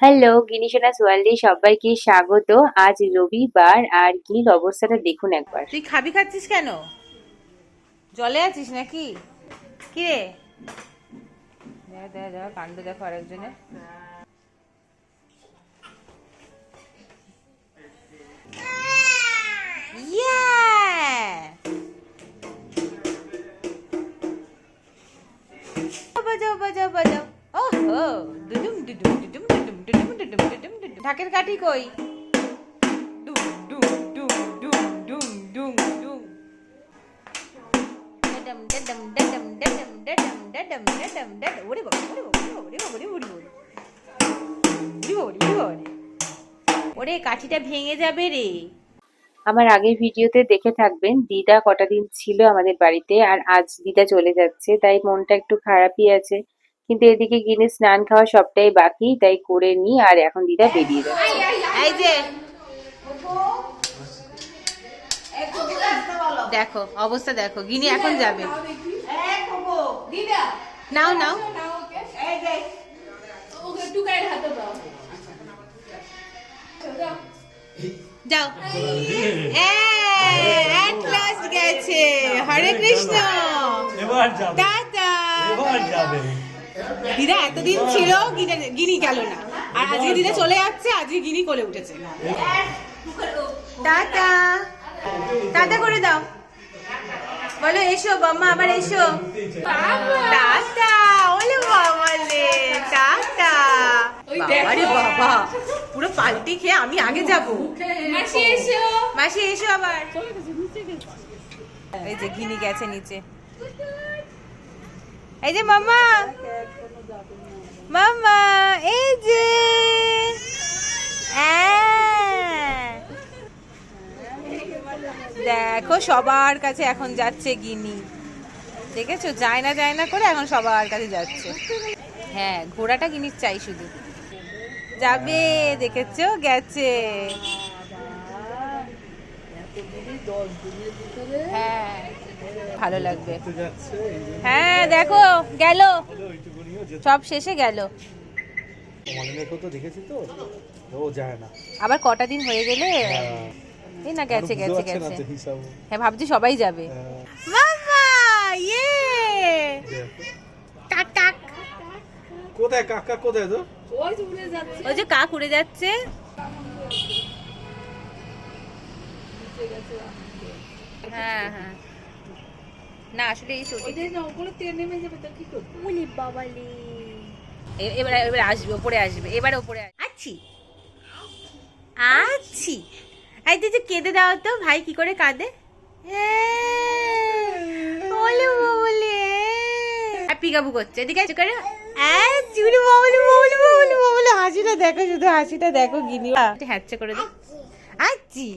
Hello গিনিসোনাস ওয়ার্ল্ডে সবাইকে স্বাগত। আজ রবিবার, আর গিনির অবস্থাটা দেখুন একবার। তুই খাবি খাচ্ছিস কেন? জলে আছিস নাকি? কি? রে কাণ্ড দেখো আরেকজনের বাজাও বাজাও বাজাও ওহো দুদুম দুদুম দুদুম দুদুম। ঢাকের কাঠি কই ডুম ডুম ডুম ডুম ডুম ডুম ওরে ওরে কাঠিটা ভেঙে যাবে রে আমার আগের ভিডিওতে দেখে থাকবেন দিদা কটা দিন ছিল আমাদের বাড়িতে আর আজ দিদা চলে যাচ্ছে তাই মনটা একটু খারাপই আছে কিন্তু এদিকে গিনে স্নান খাওয়া সবটাই বাকি তাই করে নি আর এখন দিদা বেরিয়ে যাচ্ছে। এই যে। দেখো অবস্থা দেখো গিনি এখন যাবে। নাও নাও। যাও। এট গেছে। হরে কৃষ্ণ। এবার যাবে। টাটা। এবার যাবে। দিদা এতদিন ছিল গিনে- গিনি গেল না। আর আজকে দিদা চলে যাচ্ছে আজকে গিনি কোলে উঠেছে। টাটা। টাটা করে দাও। বলো এসো বাম্মা আবার এসো। টাটা ওলে বাবালে টাটা। বাবারে বাবা পুরো পাল্টি খেয়ে আমি আগে যাব। মাসি এসো। মাসি এসো আবার। এই যে গিনি গেছে নিচে। এই যে মামা। মামা, এই যে। আহ। দেখো, সবার কাছে এখন যাচ্ছে গিনি দেখেছ? যায় না যায় না করে এখন সবার কাছে যাচ্ছে। হ্যাঁ ঘোড়াটা গিনির চাই শুধু। যাবে, দেখেছ? গেছে। হ্যাঁ। ভালো লাগবে। হ্যাঁ দেখো গেল। সব শেষে গেল। আবার কটা দিন হয়ে গেলে? এই না গেছে গেছে গেছে। হ্যাঁ ভাবছি সবাই যাবে। ইয়ে! কোথায় ওই যে কাক উড়ে যাচ্ছে। হ্যাঁ হ্যাঁ। না আসলে এই চটি বাবালি এবার এবার আসবে ওপরে আসবে এবার ওপরে আছি আছি এই তুই কেঁদে দাও তো ভাই কি করে কাঁদে বলে বলে পিকাবু করছে এদিকে আছে করে চুরি বাবুলি বাবুলি বাবুলি বাবুলি হাসিটা দেখো শুধু হাসিটা দেখো গিনি হ্যাচ্ছে করে দে আচ্ছি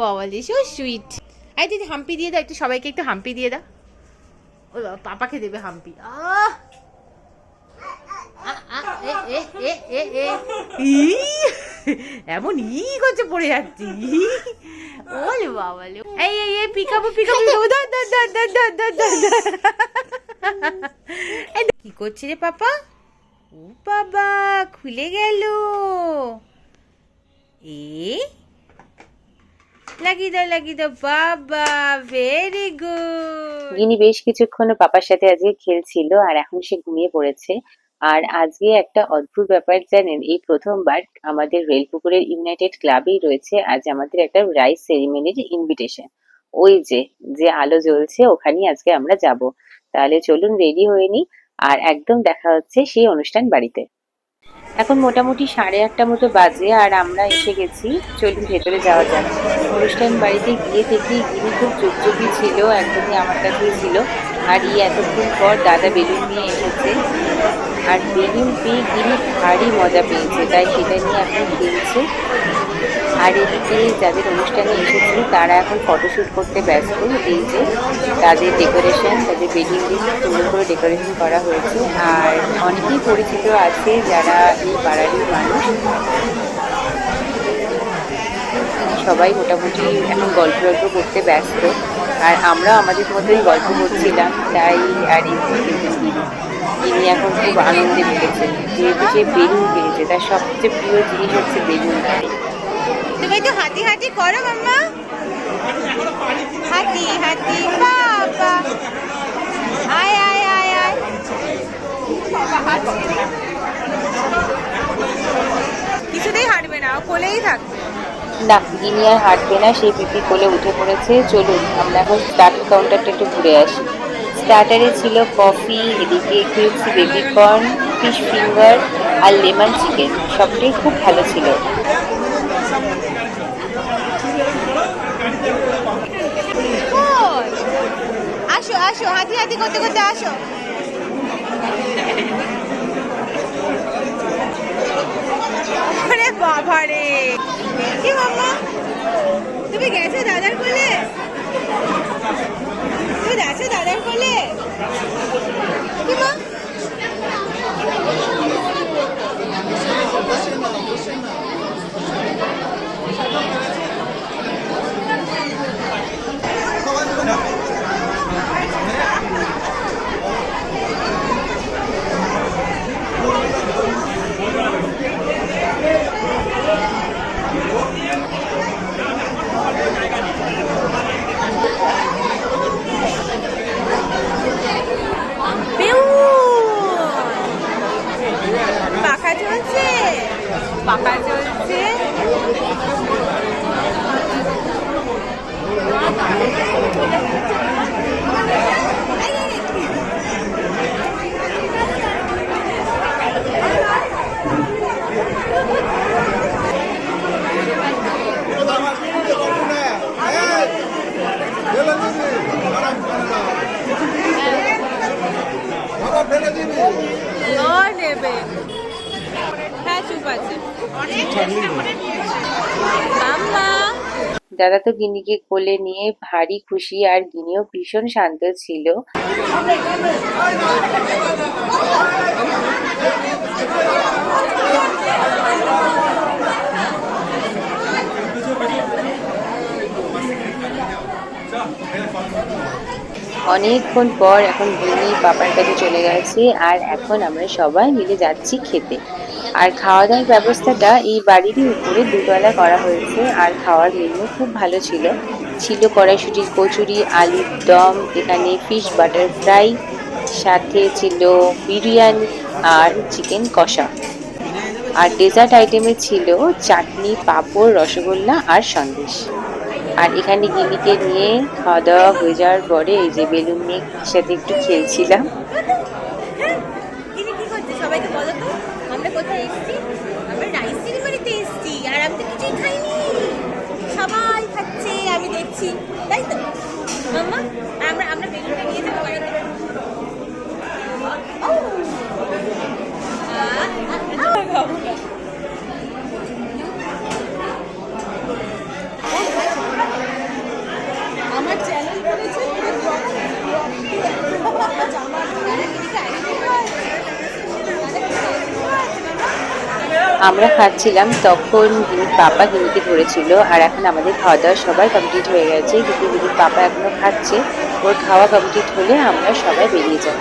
বাবালি সো সুইট এই দিদি হাম্পি দিয়ে দাও একটু সবাইকে একটু হাম্পি দিয়ে দাও। ও বাবা, পাপাকে দেবে হাম্পি। আহ। এমন ই করছে পড়ে যাচ্ছি। ওলে বাবালে এই এই এই পিকাবো পিকাবো ধর ধর ধর ধর ধর ধর ধর ধর। কি করছে রে পাপা? ও বাবা খুলে গেল। এ লাগিয়ে দাও লাগিয়ে দাও। বাবা ভেরি গুড গিনি বেশ কিছুক্ষণ পাপার সাথে আজকে খেলছিল আর এখন সে ঘুমিয়ে পড়েছে। আর আজকে একটা অদ্ভুত ব্যাপার, জানেন, এই প্রথমবার আমাদের রেলপুকুরের ইউনাইটেড ক্লাবেই রয়েছে আজ আমাদের একটা রাইস সেরিমনির ইনভিটেশন ওই যে যে আলো জ্বলছে, ওখানেই আজকে আমরা যাব। তাহলে চলুন রেডি হয়ে নিই, আর একদম দেখা হচ্ছে সেই অনুষ্ঠান বাড়িতে। এখন মোটামুটি সাড়ে আটটা মতো বাজে আর আমরা এসে গেছি। চলুন, ভেতরে যাওয়া যাক। অনুষ্ঠান বাড়িতে গিয়ে দেখি গিরি খুব চুপচুপি ছিল, একদমই আমার কাছেই ছিল। আর ই এতক্ষণ পর দাদা বেলুন নিয়ে এসেছে। আর বেলুন পেয়ে গিনি ভারী মজা পেয়েছে, তাই সেটা নিয়ে এখন খেলছে। আর এদিকে যাদের অনুষ্ঠানে এসেছি, তারা এখন ফটোশ্যুট করতে ব্যস্ত। এই যে তাদের ডেকোরেশন তাদের বেডিং দিয়ে সুন্দর করে ডেকোরেশন করা হয়েছে। আর অনেকেই পরিচিত আছে যারা এই পাড়ারই মানুষ। সবাই মোটামুটি এখন গল্প গল্প করতে ব্যস্ত। আর আমরা আমাদের মতোই গল্প করছিলাম, তাই আর ইনি এখন খুব আনন্দে পেয়েছে যেহেতু সে বেলুন পেয়েছে তার সবচেয়ে প্রিয় জিনিস হচ্ছে বেলুন। তুমি একটু হাঁটি হাঁটি করো, মাম্মা। হাতি হাতি বাবা। আয় আয় আয় আয়। কিছুতেই হাঁটবে না কোলেই থাকবে না, গিনি আর হাঁটবে না সেই পিপি কোলে উঠে পড়েছে। চলুন, আমরা এখন স্টার্টার কাউন্টারটা একটু ঘুরে আসি। স্টার্টারে ছিল কফি এদিকে crispy baby corn fish finger আর লেমন চিকেন সবটাই খুব ভালো ছিল কই? আসো হাঁটি হাঁটি করতে করতে আসো। আরে বাবা রে কি মাম্মা? তুমি গেছো দাদার কোলে? তুমি গেছো দাদার কোলে? কি মা? পাখা চলছে পাখা চলছে ও নেবে হ্যাঁ চুপ আছে মাম্মা গিনিকে কোলে নিয়ে ভারী খুশি আর গিনিও ভীষণ শান্ত ছিল। অনেকক্ষণ পর এখন গিনি পাপার কাছে চলে গেছে আর এখন আমরা সবাই মিলে যাচ্ছি খেতে। আর খাওয়া দাওয়ার ব্যবস্থাটা এই বাড়িরই উপরে দুতলা করা হয়েছে আর খাওয়ার মেনু খুব ভালো ছিল। ছিল কড়াইশুটির কচুরি, আলুর দম, এখানে ফিশ বাটার ফ্রাই সাথে ছিল বিরিয়ানি আর চিকেন কষা। আর ডেজার্ট আইটেমে ছিল চাটনি, পাঁপড়, রসগোল্লা আর সন্দেশ। আর এখানে গিনিকে নিয়ে খাওয়া দাওয়া হয়ে যাওয়ার পরে এই যে বেলুন নিয়ে সাথে একটু খেলছিলাম। দেখছি। আমরা আমরা বেলুনটা নিয়ে যাব বাড়িতে ও! আহ, আহ, আমার চ্যানেল করেছে আমরা খাচ্ছিলাম তখন গিনির পাপা গিনিকে ধরেছিল আর এখন আমাদের খাওয়া দাওয়া সবার কমপ্লিট হয়ে গেছে। কিন্তু গিনির পাপা এখনও খাচ্ছে। ওর খাওয়া কমপ্লিট হলে আমরা সবাই বেরিয়ে যাব।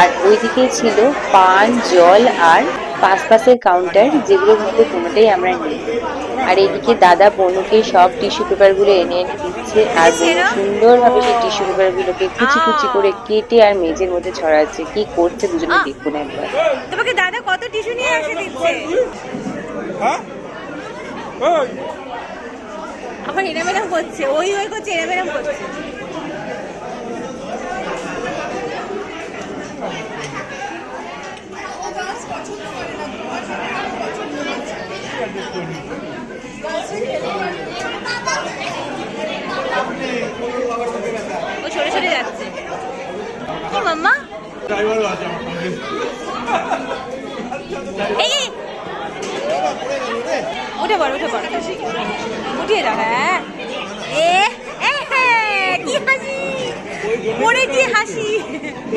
আর ওইদিকে ছিল পান জল আর পাঁচ পাশের কাউন্টার যেগুলোর মধ্যে কোনোটাই আমরা নেই। আর এদিকে দাদা বনুকে সব টিস্যু পেপারগুলো এনে এনে দিচ্ছে আর বনু সুন্দরভাবে সেই টিস্যু পেপারগুলোকে কুচি কুচি করে কেটে আর মেজের মধ্যে ছড়াচ্ছে। কি করছে দুজনে দেখুন একবার। তোমাকে দাদা কত টিস্যু নিয়ে আসে দিচ্ছে? আবার এরম এরম করছে ওই ওই করছে এরম এরম করছে। ও সরে সরে যাচ্ছে। কি মাম্মা? এই উঠে পড় উঠে পড় উঠিয়ে দাও হ্যাঁ এ হ্যাঁ, কি হাসি পড়ে কি হাসি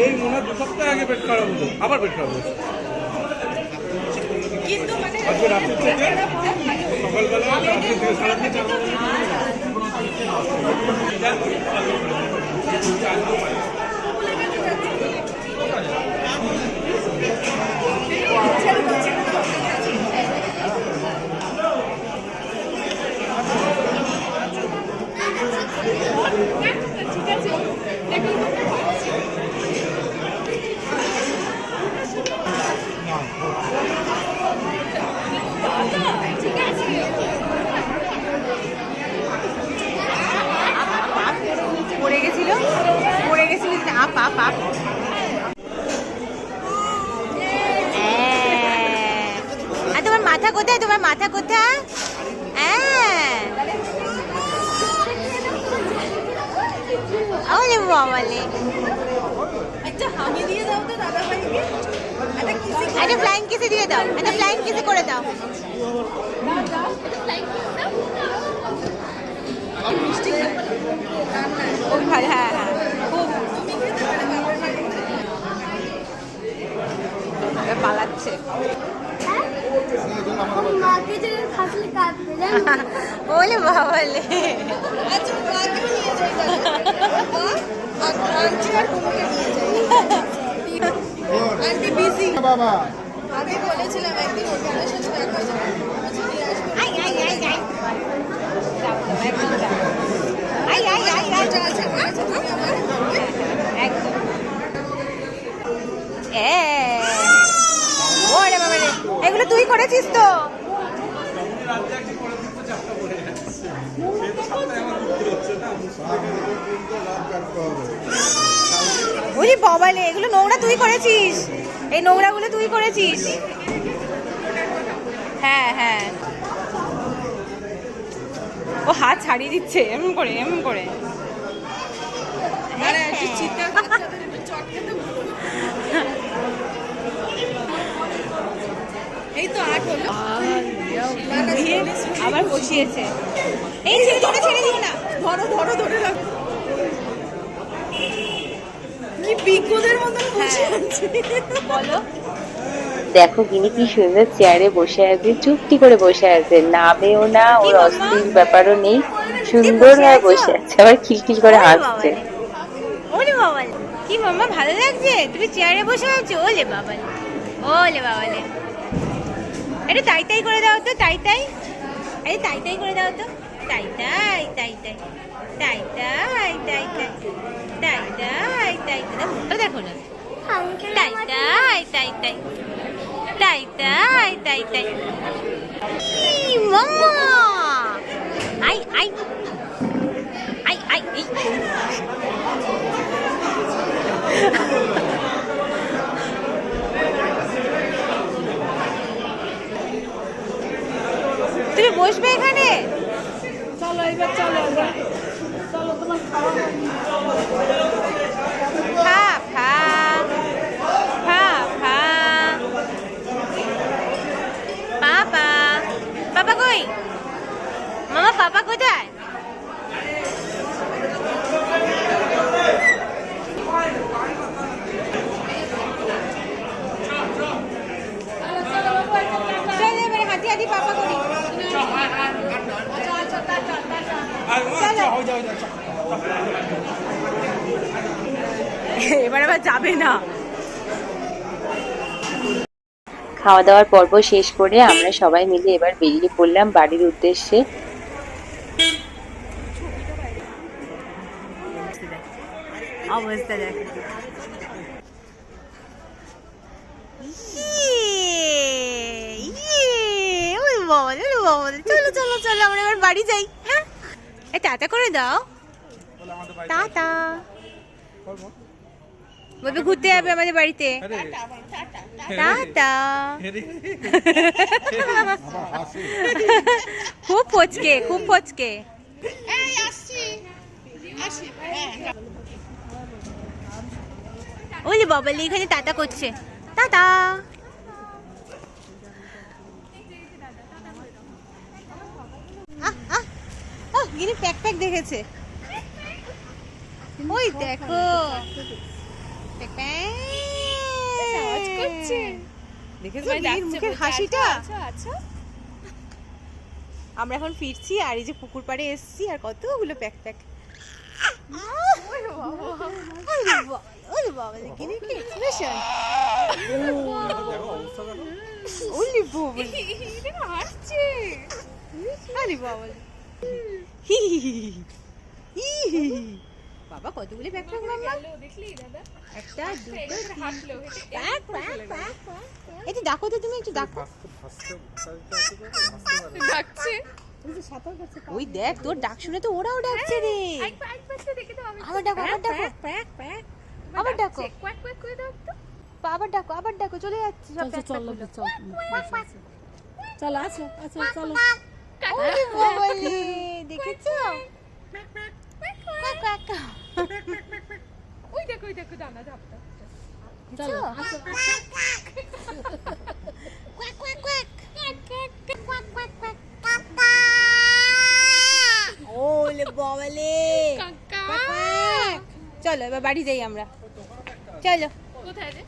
এই মনে দু সপ্তাহ আগে পেট খারাপ আবার পেট খারাপ হলো কিন্তু মানে আজকে রাত্রি থেকে সকালবেলা রাত্রি থেকে সারাদিন চার Thank you. এটা ফ্লাইং কিসে দিয়ে দাও। এটা ফ্লাইং কিসে করে দাও। হ্যাঁ হ্যাঁ, হ্যাঁ। পালাচ্ছে বলে বাবালে আচ্ছা পালাচ্ছে ওর মাকে যে খাসলে কাঁদবে জানো ওলে বাবালে বাবা আই আই আই আই। একদম যাব না। আই আই আই আই। একদম এ ওরে বাবা রে এগুলো তুই করেছিস তো? ওই বাবালে এগুলো নোংরা তুই করেছিস? এই নোংরাগুলো তুই করেছিস? হ্যাঁ হ্যাঁ। ও হাত ছাড়িয়ে দিচ্ছে এম করে এম করে। এই তো আট হলো। আবার বসিয়েছে। এই ছেড়ে দিও না। ধরো ধরো ধরে রাখো। কি বিজ্ঞদের মতন বসে আছে? বলো। দেখো গিনি কি সুন্দর চেয়ারে বসে আছে চুপটি করে বসে আছে। নামেও না ওর অস্থির ব্যাপারও নেই। সুন্দর হয়ে বসে আছে আবার খিলখিল করে হাসছে। ওলে বাবালে কি মাম্মা ভালো লাগছে? তুমি চেয়ারে বসে আছো? ওলে বাবালে ওলে বাবালে এটা তাই তাই করে দাও তো তাই তাই। আরে তাই তাই করে দাও তো। তাই তাই তাই তাই। তাই তাই তাই তাই তাই তাই তাই তাই মুখটা দেখো না তাই তাই তাই তাই তাই তাই তাই তাই মাম্মা আই আই আই এই তুমি বসবে এখানে চলো এবার চলো এবার চলো তোমার খাওয়া হয়নি। খা খা খা খা পাপা পাপা কই মামা পাপা কোথায় চল এবারে হাতি হাতি পাপা করি এবার আবার যাবে না খাওয়া দাওয়ার পর্ব শেষ করে আমরা সবাই মিলে এবার বেরিয়ে পড়লাম বাড়ির উদ্দেশ্যে। অবস্থা দেখ। চলো চলো চলো আমরা এবার বাড়ি যাই হ্যাঁ? টাটা করে দাও। টাটা। বলবে ঘুরতে যাবে আমাদের বাড়িতে। টাটা। খুব ফচকে খুব ফচকে। ওই বাবালি এখানে টাটা করছে। টাটা। গিনি প্যাক প্যাক দেখেছে। ওই দেখো প্যাক প্যাক আওয়াজ করছে। দেখেছ তোমায় মুখের হাসিটা? আচ্ছা আচ্ছা আমরা এখন ফিরছি আর এই যে পুকুর পাড়ে এসছি আর কতগুলো প্যাক প্যাক। ওলি বাবা। এটা হাসছে। আরে বাবা কতগুলি প্যাক প্যাক মাম্মা দেখলি দাদা একটা দুটো এবার হাঁটলো হেঁটে প্যাক প্যাক প্যাক একটু ডাকো তো তুমি একটু ডাকো। পারে ডাকছে ওই দেখ তোর ডাক শুনে তো ওরাও ডাকছে রে। আবার ডাকো আবার ডাকো। প্যাক প্যাক আবার ডাকো। কোয়াক কোয়াক করে দাও তো আবার ডাকো আবার ডাকো চলে যাচ্ছে সব প্যাক প্যাকগুলো। চলো আসো আসো চলো দেখেছ? কোয়াক কোয়াক ওই দেখো ওই দেখো দানা ধাপটা দেখেছ কোয়াক কোয়াক কোয়াক ওলে বাবালে। কাকা। চলো এবার বাড়ি যাই আমরা। চলো। কোথায় রে?